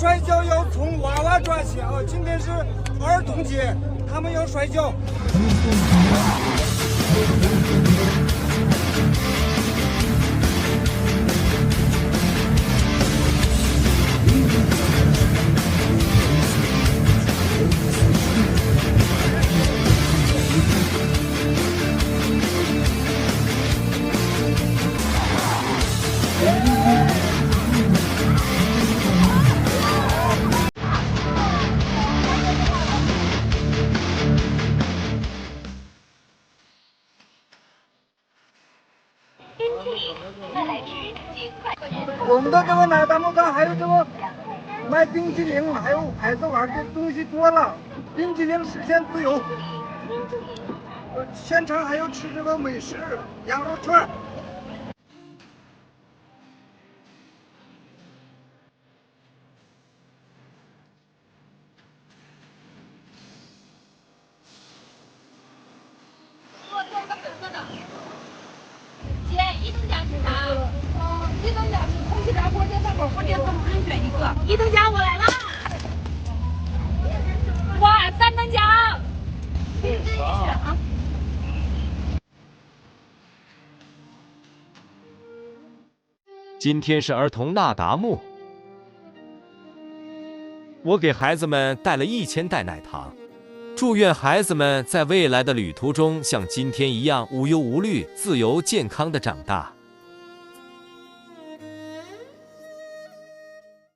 摔跤要从娃娃抓起啊！今天是儿童节，他们要摔跤。我们的这个奶大木上还有这个卖冰淇淋，还有海子玩的东西多了，冰淇淋实现自由。现场还要吃这个美食羊肉串。一等奖是啥？哦，一等奖是空气炸锅电饭锅或电饭锅，任选一个。一等奖我来啦！哇，三等奖！你自己选啊。今天是儿童纳达木，我给孩子们带了一千袋奶糖，祝愿孩子们在未来的旅途中像今天一样无忧无虑、自由健康的长大。